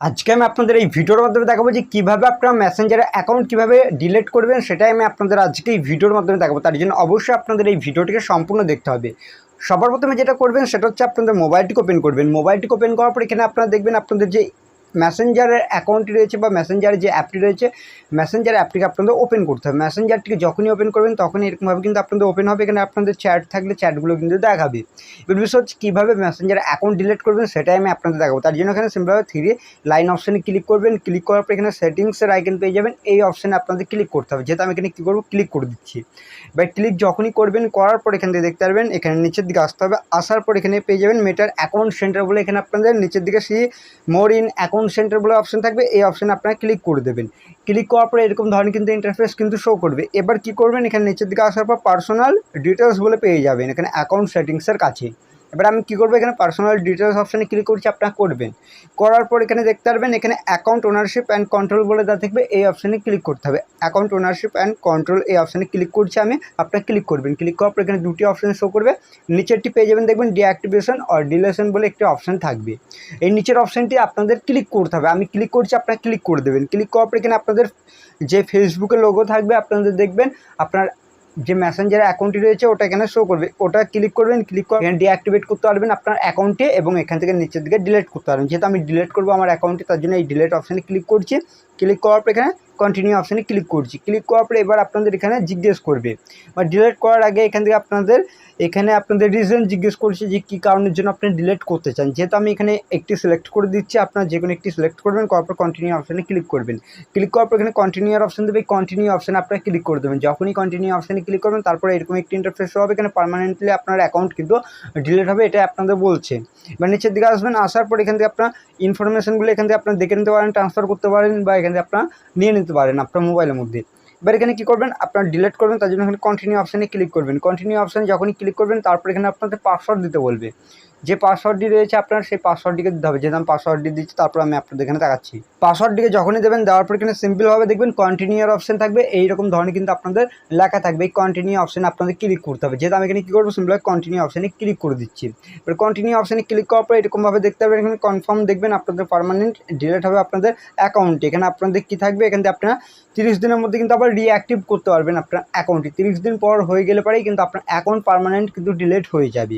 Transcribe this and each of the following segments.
আজকে আমি আপনাদের এই ভিডিওর মাধ্যমে দেখাবো যে কীভাবে আপনারা মেসেঞ্জারের অ্যাকাউন্ট কীভাবে ডিলিট করবেন, সেটাই আমি আপনাদের আজকে এই ভিডিওর মাধ্যমে দেখাবো। তার জন্য অবশ্যই আপনাদের এই ভিডিওটিকে সম্পূর্ণ দেখতে হবে। সবার প্রথমে যেটা করবেন, সেটা হচ্ছে আপনাদের মোবাইলটিকে ওপেন করবেন। মোবাইলটিকে ওপেন করার পর এখানে আপনারা দেখবেন আপনাদের যে মেসেঞ্জারের অ্যাকাউন্টটি রয়েছে বা মেসেঞ্জারের যে অ্যাপটি রয়েছে মেসেঞ্জার অ্যাপটিকে আপনাদের ওপেন করতে হবে। মেসেঞ্জারটিকে যখনই ওপেন করবেন, তখনই এরকমভাবে কিন্তু আপনাদের ওপেন হবে। এখানে আপনাদের চ্যাট থাকলে চ্যাটগুলো কিন্তু দেখাবে। এবার বিষয় হচ্ছে কীভাবে মেসেঞ্জার অ্যাকাউন্ট ডিলিট করবেন, সেটাই আমি আপনাদের দেখাবো। তার জন্য এখানে সিম্পলভাবে থ্রি লাইন অপশানে ক্লিক করবেন। ক্লিক করার পর এখানে সেটিংসের আইকন পেয়ে যাবেন। এই অপশানে আপনাদের ক্লিক করতে হবে। যেহেতু আমি এখানে কী করব? ক্লিক করে দিচ্ছি। এবার ক্লিক যখনই করবেন, করার পর এখান থেকে দেখতে পারবেন, এখানে নিচের দিকে আসতে হবে। আসার পর এখানে পেয়ে যাবেন মেটার অ্যাকাউন্ট সেন্টার বলে এখানে আপনাদের নিচের দিকে see more in account centre বলে অপশান থাকবে, এই অপশানে আপনারা ক্লিক করে দেবেন। ক্লিক করার পরে এরকম ধরনের কিন্তু ইন্টারফেস কিন্তু শো করবে। এবার কি করবেন? এখানে নিচের দিকে আসার পর পার্সোনাল ডিটেলস বলে পেয়ে যাবেন, এখানে অ্যাকাউন্ট সেটিংসের কাছে। এবার আমি কী করব এখানে পার্সোনাল ডিটেলস অপশানে ক্লিক করছি, আপনারা করবেন। করার পর এখানে দেখতে পারবেন, এখানে অ্যাকাউন্ট ওনারশিপ অ্যান্ড কন্ট্রোল বলে দেওয়া থাকবে, এই অপশানে ক্লিক করতে হবে। অ্যাকাউন্ট ওনারশিপ অ্যান্ড কন্ট্রোল এই অপশানে ক্লিক করছি আমি, আপনারা ক্লিক করবেন। ক্লিক করার পর এখানে দুটি অপশান শো করবে, নিচেরটি পেয়ে যাবেন, দেখবেন ডিঅ্যাক্টিভেশন আর ডিলেশন বলে একটি অপশান থাকবে। এই নিচের অপশানটি আপনাদের ক্লিক করতে হবে। আমি ক্লিক করছি, আপনারা ক্লিক করে দেবেন। ক্লিক করার পর এখানে আপনাদের যে ফেসবুকে লোগো থাকবে, আপনাদের দেখবেন, আপনার যে মেসেঞ্জার অ্যাকাউন্টটি রয়েছে, ওটা এখানে শো করবে। ওটা ক্লিক করবেন ক্লিক করে এখানে ডিঅ্যাক্টিভেট করতে পারবেন আপনার অ্যাকাউন্টে এবং এখান থেকে নিচের দিকে ডিলেট করতে পারবেন। যেহেতু আমি ডিলেট করব আমার অ্যাকাউন্টে তার জন্য এই ডিলেট অপশানে ক্লিক করছি। ক্লিক করার পর এখানে কন্টিনিউ অপশানে ক্লিক করছি। ক্লিক করার পরে এবার আপনাদের এখানে জিজ্ঞেস করবে। বা ডিলেট করার আগে এখান থেকে আপনাদের এখানে আপনাদের রিজন জিজ্ঞেস করছে যে কী কারণের জন্য আপনি ডিলেট করতে চান। যেহেতু আমি এখানে একটি সিলেক্ট করে দিচ্ছি, আপনার যে কোনো একটি সিলেক্ট করবেন পর কন্টিনিউ অপশানে ক্লিক করবেন। ক্লিক করার পর এখানে কন্টিনিউর অপশান দেবে কন্টিনিউ অপশানে আপনারা ক্লিক করে দেবেন। যখনই কন্টিনিউ অপশানে ক্লিক করবেন, তারপরে এরকম একটি ইন্টারফেস হবে, এখানে পারমানেন্টলি আপনার অ্যাকাউন্ট কিন্তু ডিলেট হবে এটা আপনাদের বলছে। এবার নিচের দিকে আসবেন, আসার পর এখান থেকে আপনার ইনফরমেশনগুলো এখান থেকে আপনার দেখে নিতে পারেন ট্রান্সফার করতে পারেন বা এখান থেকে আপনারা নিয়ে নিতে পারেন আপনার মোবাইলের মধ্যে। এবার এখানে কী করবেন? আপনার ডিলিট করবেন, তার জন্য এখানে কন্টিনিউ অপশানে ক্লিক করবেন। কন্টিনিউ অপশানে যখনই ক্লিক করবেন, তারপর এখানে আপনাদের পাসওয়ার্ড দিতে বলবে। যে পাসওয়ার্ডটি রয়েছে আপনার, সেই পাসওয়ার্ডটিকে দিতে হবে। যেহেতু আমি পাসওয়ার্ডটি দিচ্ছি, তারপর আমি আপনাদের এখানে দেখাচ্ছি পাসওয়ার্ডটিকে যখনই দেবেন, দেওয়ার পর এখানে সিম্পলভাবে দেখবেন কন্টিনিউর অপশান থাকবে। এইরকম ধরনের কিন্তু আপনাদের লেখা থাকবে। এই কন্টিনিউ অপশানে আপনাদের ক্লিক করতে হবে। যেহেতু আমি এখানে কী করব? সিম্পলভাবে কন্টিনিউ অপশানে ক্লিক করে দিচ্ছি। এবার কন্টিনিউ অপশানে ক্লিক করার পর এরকমভাবে দেখতে পাবেন এখানে কনফার্ম দেখবেন আপনাদের পারমানেন্ট ডিলেট হবে আপনাদের অ্যাকাউন্টে এখানে আপনাদের কী থাকবে? এখান থেকে আপনারা তিরিশ দিনের মধ্যে কিন্তু আবার রিঅ্যাক্টিভ করতে পারবেন আপনার অ্যাকাউন্টটি তিরিশ দিন পর হয়ে গেলে পরেই কিন্তু আপনার অ্যাকাউন্ট পারমানেন্ট কিন্তু ডিলেট হয়ে যাবে।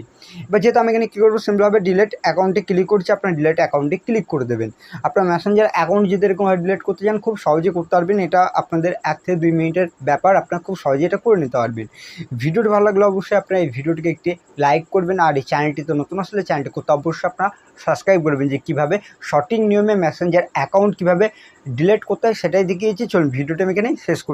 এবার যেহেতু আমি এখানে কী করব? সিম্পলভাবে ডিলেট অ্যাকাউন্টে ক্লিক করছি, আপনার ডিলেট অ্যাকাউন্টে ক্লিক করে দেবেন। আপনার ম্যাসেঞ্জার অ্যাকাউন্ট যদি এরকমভাবে ডিলেট করতে চান, খুব সহজে করতে পারবেন। এটা আপনাদের এক থেকে দুই মিনিটের ব্যাপার, আপনার খুব সহজে এটা করে নিতে পারবেন। ভিডিওটি ভালো লাগলে অবশ্যই আপনার এই ভিডিওটিকে একটি লাইক করবেন আর এই চ্যানেলটি তো নতুন আসলে চ্যানেলটি করতে অবশ্যই আপনার সাবস্ক্রাইব করবেন যে কীভাবে সঠিক নিয়মে ম্যাসেঞ্জার অ্যাকাউন্ট কীভাবে ডিলেট করতে হয় সেটাই দেখিয়েছি। চলুন, ভিডিওটা আমি এখানে শেষ করি।